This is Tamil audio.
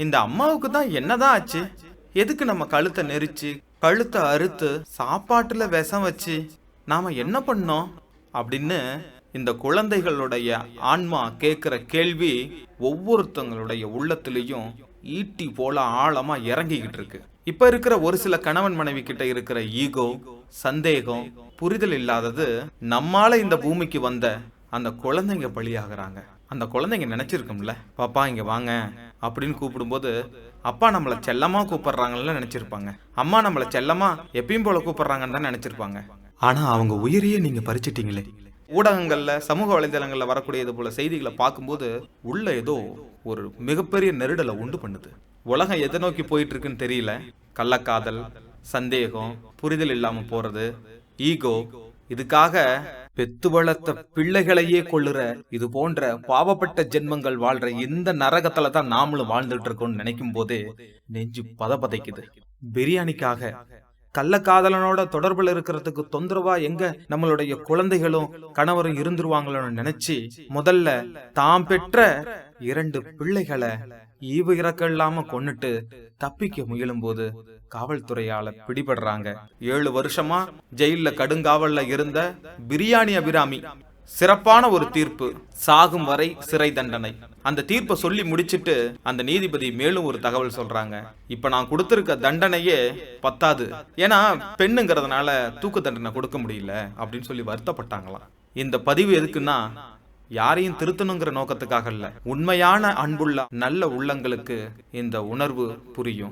இந்த அம்மாவுக்கு தான் என்னதான் ஆச்சு? எதுக்கு நம்ம கழுத்தை நெரிச்சு கழுத்தை அறுத்து சாப்பாட்டுல விஷம் வச்சு நாம என்ன பண்ணோம்? அப்படின்னு இந்த குழந்தைகளுடைய ஆன்மா கேட்கிற கேள்வி ஒவ்வொருத்தங்களுடைய உள்ளத்திலையும் ஈட்டி போல ஆழமா இறங்கிக்கிட்டு இருக்கு. இப்ப இருக்கிற ஒரு சில கணவன் மனைவி கிட்ட இருக்கிற ஈகோ சந்தேகம் புரிதல் இல்லாதது நம்மால இந்த பூமிக்கு வந்த அந்த குழந்தைங்க பலியாகிறாங்க. அந்த குழந்தைங்க நினச்சிருக்கும்ல பாப்பா இங்க வாங்க அப்படின்னு கூப்பிடும்போது அப்பா நம்மள செல்லமா கூப்பிடுறாங்கன்னு நினைச்சிருப்பாங்க. அம்மா நம்மள செல்லமா எப்பயும் போல கூப்பிடுறாங்கன்னு தான் நினைச்சிருப்பாங்க. ஆனா அவங்க உயிரையே நீங்க பறிச்சிட்டீங்களே. ஊடகங்களில் சமூக வலைதளங்களில் வரக்கூடிய போல செய்திகளை பார்க்கும்போது உள்ள ஏதோ ஒரு மிகப்பெரிய நெருடலை உண்டு பண்ணுது. உலகம் எதை நோக்கி போயிட்டு இருக்குன்னு தெரியல. கள்ளக்காதல் சந்தேகம் புரிதல் இல்லாமல் போறது ஈகோ இதுக்காக பெத்து வளர்த்த பிள்ளைகளையே கொள்ளுற இது போன்ற பாவப்பட்ட ஜென்மங்கள் வாழ்ற இந்த நரகத்துல தான் நாமளும் வாழ்ந்துட்டு இருக்கோம்னு நினைக்கும் போதே நெஞ்சு பதபதைக்குது. பிரியாணிக்காக கள்ளக்காதலனோட தொடர்புல இருக்கிறதுக்கு தொந்தரவா எங்க நம்மளுடைய குழந்தைகளும் கணவரும் இருந்துருவாங்களோன்னு நினைச்சு முதல்ல தாம் பெற்ற இரண்டு பிள்ளைகளை ஈவு இறக்க இல்லாம கொன்னுட்டு தப்பிக்க முயலும் போது காவல்துறையால பிடிபடுறாங்க. ஏழு வருஷமா ஜெயில கடுங்காவல்ல இருந்த பிரியாணி அபிராமி. சிறப்பான ஒரு தீர்ப்பு. சாகும் வரை சிறை தண்டனை. அந்த தீர்ப்பை சொல்லி முடிச்சிட்டு அந்த நீதிபதி மேலும் ஒரு தகவல் சொல்றாங்க. இப்ப நான் கொடுத்திருக்க தண்டனையே பத்தாது. ஏன்னா பெண்ணுங்கிறதுனால தூக்கு தண்டனை கொடுக்க முடியல அப்படின்னு சொல்லி வருத்தப்பட்டாங்களாம். இந்த பதிவு எதுக்குன்னா யாரையும் திருத்தணுங்கிற நோக்கத்துக்காக இல்ல உண்மையான அன்புள்ள நல்ல உள்ளங்களுக்கு இந்த உணர்வு புரியும்.